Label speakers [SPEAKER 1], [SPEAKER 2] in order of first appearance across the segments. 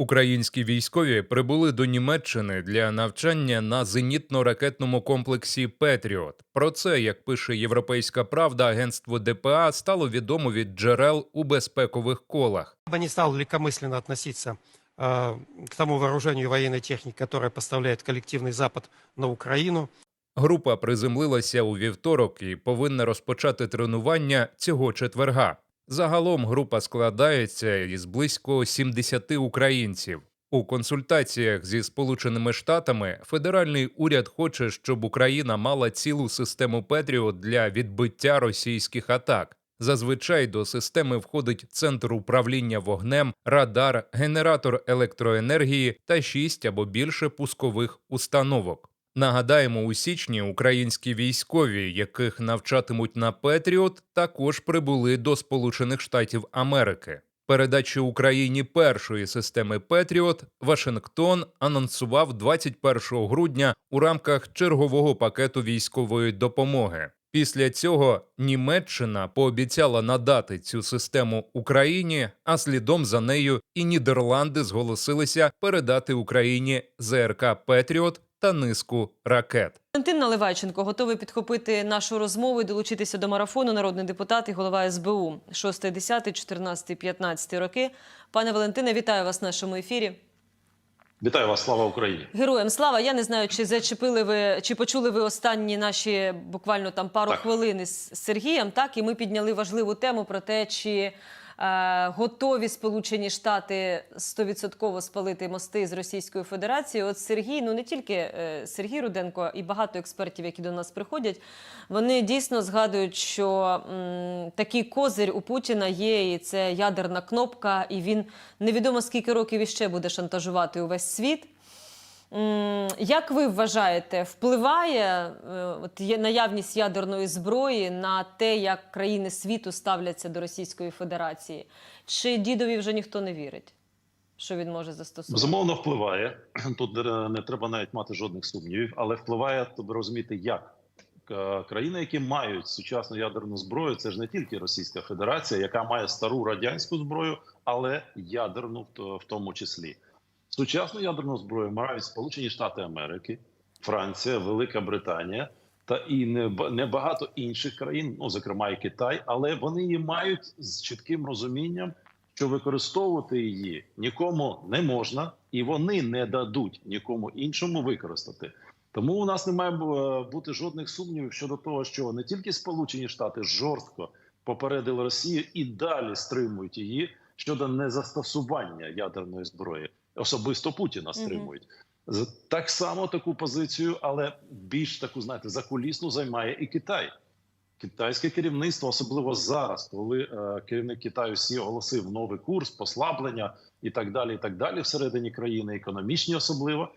[SPEAKER 1] Українські військові прибули до Німеччини для навчання на зенітно-ракетному комплексі Петріот. Про це, як пише Європейська Правда, агентство ДПА стало відомо від джерел у безпекових колах.
[SPEAKER 2] Я бы не стал легкомысленно относиться э, к тому вооружению и военной технике, которое поставляет коллективный Запад на Украину.
[SPEAKER 1] Група приземлилася у вівторок і повинна розпочати тренування цього четверга. Загалом група складається із близько 70 українців. У консультаціях зі Сполученими Штатами федеральний уряд хоче, щоб Україна мала цілу систему Петріот для відбиття російських атак. Зазвичай до системи входить центр управління вогнем, радар, генератор електроенергії та шість або більше пускових установок. Нагадаємо, у січні українські військові, яких навчатимуть на Петріот, також прибули до Сполучених Штатів Америки. Передачу Україні першої системи Петріот Вашингтон анонсував 21 грудня у рамках чергового пакету військової допомоги. Після цього Німеччина пообіцяла надати цю систему Україні, а слідом за нею і Нідерланди зголосилися передати Україні ЗРК Петріот та низку ракет.
[SPEAKER 3] Валентин Наливайченко готовий підхопити нашу розмову і долучитися до марафону народний депутат і голова СБУ 6, 10, 14, 15 роки. Пане Валентине, вітаю вас в нашому ефірі.
[SPEAKER 4] Вітаю вас, слава Україні!
[SPEAKER 3] Героям слава. Я не знаю, чи зачепили ви, чи почули ви останні наші буквально там пару
[SPEAKER 4] Так.
[SPEAKER 3] хвилин із Сергієм. Так, і ми підняли важливу тему про те, чи готові Сполучені Штати 100% спалити мости з Російською Федерацією. От Сергій, ну не тільки е, Сергій Руденко і багато експертів, які до нас приходять, вони дійсно згадують, що м, такий козир у Путіна є, і це ядерна кнопка, і він невідомо скільки років іще буде шантажувати увесь світ. Як ви вважаєте, впливає е, от, є наявність ядерної зброї на те, як країни світу ставляться до Російської Федерації? Чи дідові вже ніхто не вірить, що він може застосувати?
[SPEAKER 4] Безумовно, впливає. Тут е, не треба навіть мати жодних сумнівів, але впливає, то ви розумієте, як країни, які мають сучасну ядерну зброю, це ж не тільки Російська Федерація, яка має стару радянську зброю, але ядерну в тому числі. Сучасну ядерну зброю мають Сполучені Штати Америки, Франція, Велика Британія та і не- небагато інших країн, ну зокрема і Китай, але вони її мають з чітким розумінням, що використовувати її нікому не можна, і вони не дадуть нікому іншому використати. Тому у нас не має е, бути жодних сумнівів щодо того, що не тільки Сполучені Штати жорстко попередили Росію і далі стримують її щодо незастосування ядерної зброї. Особисто Путіна стримують. З- Так само таку позицію, але більш таку, знаєте, закулісну займає і Китай. Китайське керівництво, особливо зараз, коли е, керівник Китаю Сі оголосив новий курс, послаблення і так далі, і так далі, всередині країни, економічні особливо.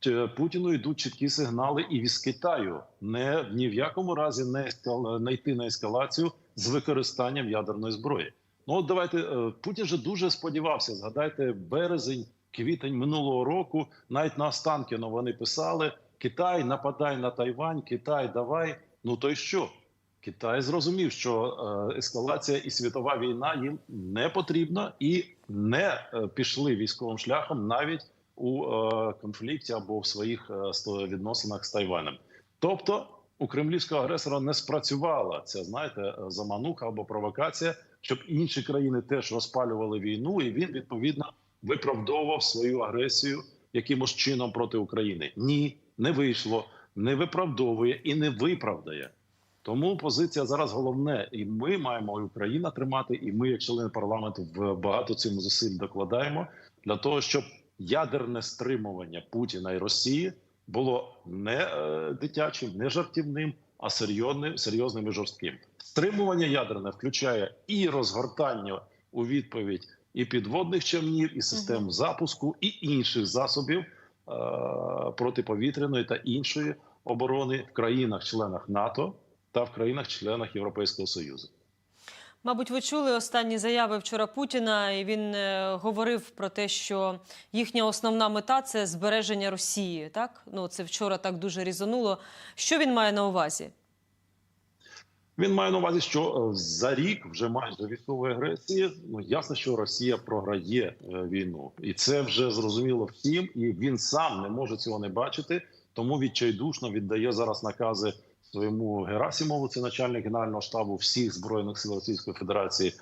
[SPEAKER 4] Ч- Путіну йдуть чіткі сигнали і від Китаю не ні в якому разі не, ескал- не йти на ескалацію з використанням ядерної зброї. Ну от давайте е, Путін же дуже сподівався. Згадайте березень, квітень минулого року. Навіть на Останкіно вони писали: Китай нападай на Тайвань, Китай, давай. Ну то й що? Китай зрозумів, що е, ескалація і світова війна їм не потрібна, і не е, пішли військовим шляхом навіть у е, конфлікті або в своїх відносинах з Тайванем. Тобто у кремлівського агресора не спрацювала ця, знаєте, замануха або провокація, щоб інші країни теж розпалювали війну, і він відповідно виправдовував свою агресію якимось чином проти України. Ні, не вийшло, не виправдовує і не виправдає. Тому позиція зараз головне, і ми маємо Україна тримати, і ми, як члени парламенту, багато цим зусиль докладаємо для того, щоб ядерне стримування Путіна і Росії було не е, дитячим, не жартівним, а серйозним, серйозним і жорстким. Стримування ядерне включає і розгортання у відповідь і підводних човнів, і систем запуску, і інших засобів е, протиповітряної та іншої оборони в країнах-членах НАТО та в країнах-членах Європейського Союзу.
[SPEAKER 3] Мабуть, ви чули останні заяви вчора Путіна, і він е, говорив про те, що їхня основна мета це збереження Росії. Так ну це вчора так дуже різануло. Що він має на увазі?
[SPEAKER 4] Він має на увазі, що е, за рік вже майже військової агресії. Ну ясно, що Росія програє е, війну, і це вже зрозуміло всім. І він сам не може цього не бачити, тому відчайдушно віддає зараз накази своєму Герасимову, це начальник генерального штабу всіх збройних сил Російської Федерації.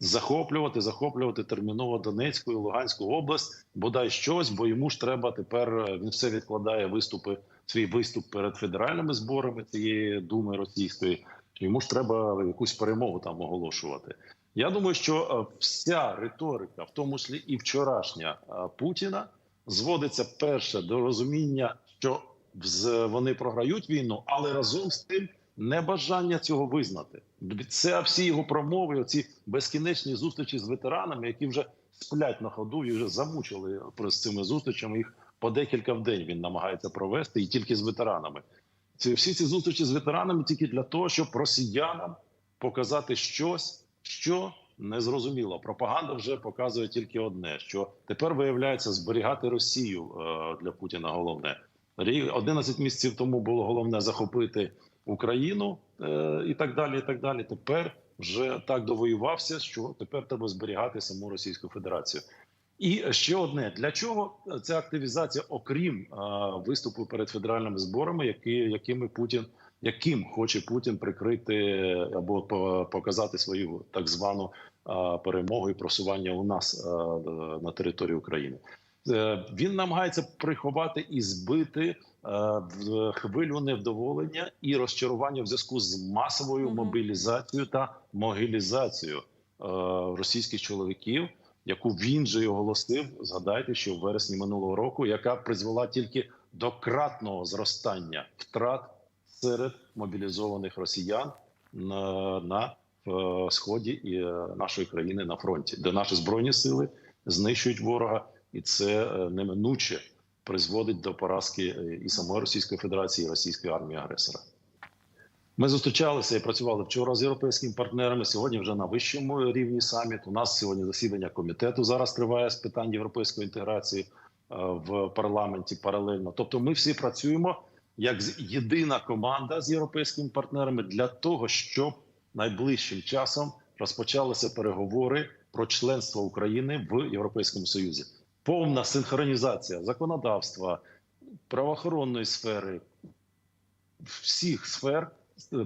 [SPEAKER 4] Захоплювати, захоплювати терміново Донецьку і Луганську область, бодай щось, бо йому ж треба тепер. е, Він все відкладає виступи, свій виступ перед федеральними зборами цієї думи російської. Йому ж треба якусь перемогу там оголошувати. Я думаю, що е, вся риторика, в тому числі і вчорашня е, Путіна, зводиться перше до розуміння, що вони програють війну, але разом з тим небажання цього визнати. Це всі його промови, оці безкінечні зустрічі з ветеранами, які вже сплять на ходу і вже замучили з цими зустрічами. Їх по декілька в день він намагається провести і тільки з ветеранами. Ці всі ці зустрічі з ветеранами тільки для того, щоб росіянам показати щось, що незрозуміло. Пропаганда вже показує тільки одне: що тепер виявляється зберігати Росію е, для Путіна. Головне Рі- 11 місяців тому було головне захопити Україну е, і так далі. І так далі. Тепер вже так довоювався, що тепер треба зберігати саму Російську Федерацію. І ще одне: для чого ця активізація, окрім е, виступу перед федеральними зборами, які, якими Путін, яким хоче Путін прикрити або показати свою так звану е, перемогу і просування у нас е, на території України. Е, Він намагається приховати і збити е, в хвилю невдоволення і розчарування в зв'язку з масовою мобілізацією та могилізацією е, російських чоловіків, яку він же оголосив. Згадайте, що в вересні минулого року, яка призвела тільки до кратного зростання втрат серед мобілізованих росіян на, на е, сході і е, нашої країни на фронті, де наші збройні сили знищують ворога, і це е, неминуче призводить до поразки і самої Російської Федерації, і російської армії агресора. Ми зустрічалися і працювали вчора з європейськими партнерами. Сьогодні вже на вищому рівні саміт. У нас сьогодні засідання комітету зараз триває з питань європейської інтеграції е, в парламенті паралельно. Тобто, ми всі працюємо як єдина команда з європейськими партнерами для того, щоб найближчим часом розпочалися переговори про членство України в Європейському Союзі. Повна синхронізація законодавства, правоохоронної сфери, всіх сфер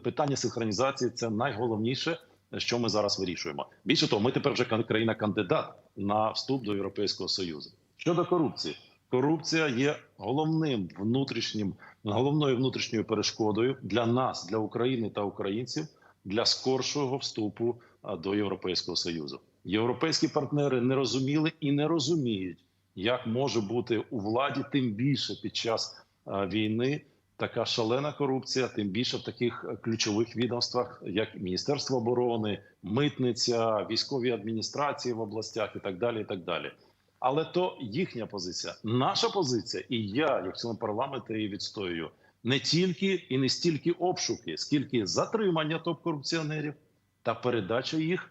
[SPEAKER 4] питання синхронізації це найголовніше, що ми зараз вирішуємо. Більше того, ми тепер вже кан- країна-кандидат на вступ до Європейського Союзу. Щодо корупції, корупція є головним внутрішнім, головною внутрішньою перешкодою для нас, для України та українців для скоршого вступу до Європейського Союзу. Європейські партнери не розуміли і не розуміють, як може бути у владі, тим більше під час війни така шалена корупція, тим більше в таких е, ключових відомствах, як Міністерство оборони, митниця, військові адміністрації в областях і так далі. І так далі. Але то їхня позиція. Наша позиція, і я, як член парламенту, її відстоюю не тільки і не стільки обшуки, скільки затримання топ-корупціонерів та передача їх